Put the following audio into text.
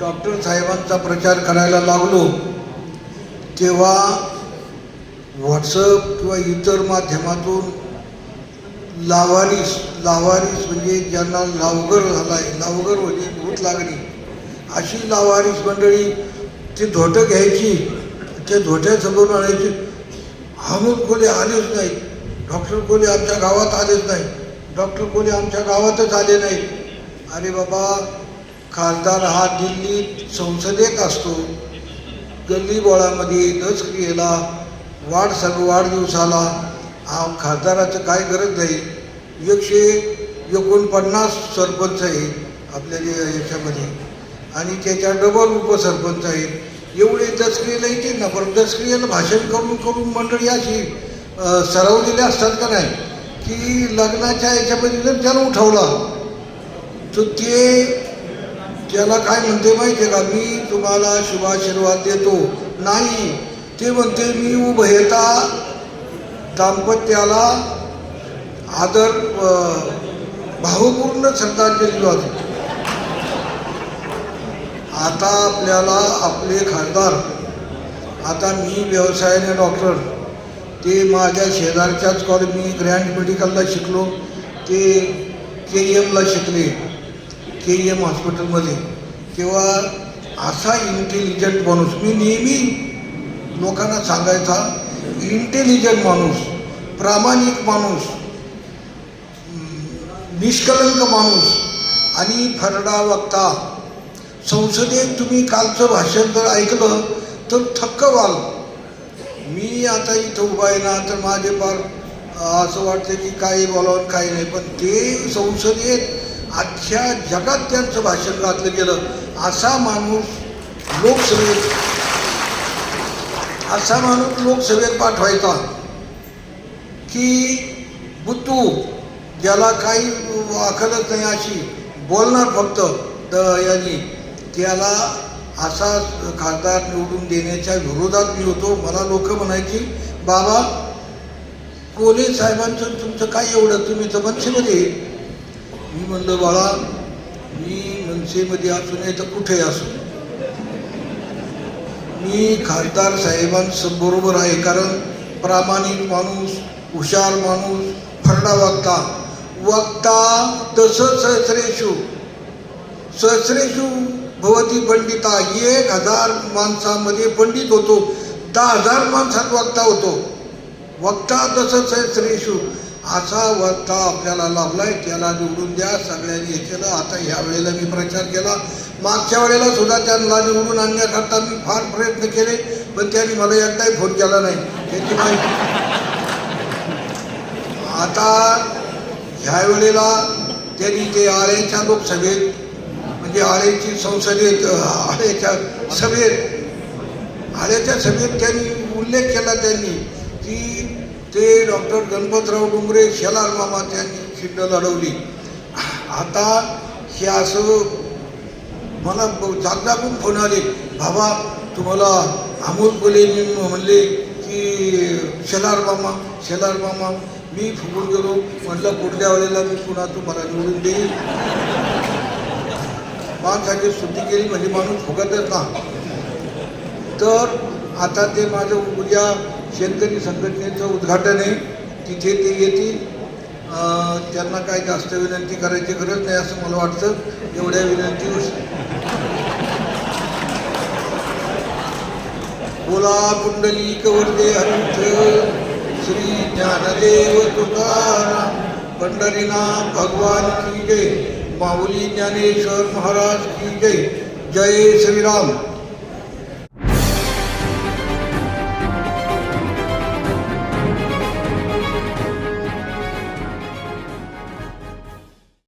Doctor साहेबांचा प्रचार करायला लागलो तेव्हा व्हॉट्सअप किंवा इतर माध्यमातून लावारिस लावारिस म्हणजे ज्यांना लावगर झाला आहे लावगर म्हणजे भूत लागली अशी लावारिस मंडळी ते धोटं घ्यायची त्या धोट्यासमोर आणायची. हमूद कोले आलेच नाही. डॉक्टर कोले आमच्या गावात आलेच नाही. डॉक्टर कोणी आमच्या गावातच आले नाही. अरे बाबा खासदार हा दिल्लीत संसदेत असतो. गल्ली बोळामध्ये दसक्रियेला वाढ सग वाढदिवसाला हा खासदाराचं काय गरज नाही एकशे एकोणपन्नास सरपंच आहेत आपल्या याच्यामध्ये. आणि त्याच्या डबल उपसरपंच आहेत. एवढे दसक्रियेला येतील ना पण दसक्रियेला भाषण करून करून मंडळी अशी सरावलेले असतात का नाही? की लग्नाच्या याच्यामध्ये जर त्याला उठवला तर ते त्याला काय म्हणते माहिती आहे का? मी तुम्हाला शुभाशीर्वाद देतो. नाही ते म्हणते मी उभयता दाम्पत्याला आदर भावपूर्ण श्रद्धांजली वाजते आता आपल्याला आपले खासदार आता मी व्यवसायाने डॉक्टर ते माझ्या शेजारच्याच कॉलेज मी ग्रँड मेडिकलला शिकलो ते के एमला शिकले. के एम हॉस्पिटलमध्ये तेव्हा असा इंटेलिजंट माणूस मी नेहमी लोकांना सांगायचा इंटेलिजंट माणूस प्रामाणिक माणूस निष्कलंक माणूस आणि फरडा वक्ता. संसदेत तुम्ही कालचं भाषण जर ऐकलं तर थक्क व्हाल. मी आता इथं उभा आहे ना तर माझे फार असं वाटतं की काही बोलावं काही नाही पण ते संसदेत अख्ख्या जगात त्यांचं भाषण घातलं गेलं. असा माणूस लोकसभेत असा माणूस लोकसभेत पाठवायचा की बुद्धू ज्याला काही अकलच नाही अशी बोलणार फक्त द यांनी. त्याला असा खासदार निवडून देण्याच्या विरोधात मी होतो. मला लोक म्हणायची बाबा कोले साहेबांचं तुमचं काय एवढं? तुम्ही तर मनसेमध्ये म्हणलं बाळा मी मनसेमध्ये असू नये तर कुठे असू मी खासदार साहेबांचं बरोबर आहे कारण प्रामाणिक माणूस हुशार माणूस फरडा वक्ता. वक्ता तसं सहस्रेशू. सहस्रेशू भवती पंडिता. एक हजार माणसामध्ये पंडित होतो दहा हजार माणसात वक्ता होतो. वक्ता तसं सहस्रेशू. असा वक्ता आपल्याला लाभलाय त्याला निवडून द्या. सगळ्यांनी हे केलं आता ह्या वेळेला मी प्रचार केला. मागच्या वेळेला सुद्धा त्यांना निवडून आणण्याकरता मी फार प्रयत्न केले पण त्यांनी मला एकदाही फोन केला नाही. त्याची माहिती आता ह्या वेळेला त्यांनी ते आळेच्या लोकसभेत म्हणजे आळेची संसदेत आळेच्या सभेत आळ्याच्या सभेत त्यांनी उल्लेख केला त्यांनी की ते डॉक्टर गणपतराव डुंगरे शेलार मामा त्यांनी खिंड लढवली. आता हे असं मला ब- जागजागून फोन आले बाबा तुम्हाला अमोल कोलेनी म्हणले की शेलार मामा शेलार मामा मी फुगून गेलो. म्हटलं पुढल्या वेळेला मी पुन्हा तुम्हाला निवडून देईल माणसाची स्तुती केली म्हणजे माणूस फुगतच ना. तर आता ते माझं उद्या शेतकरी संघटनेचं उद्घाटन आहे तिथे ते येतील. त्यांना काय जास्त विनंती करायची गरज नाही असं मला वाटतं. एवढ्या विनंती बोला कुंडली कवरदे हरिठ श्री ज्ञानदेव तुकाराम. पंढरीनाथ भगवान की जय. माऊली ज्ञानेश्वर महाराज की जय. जय श्रीराम.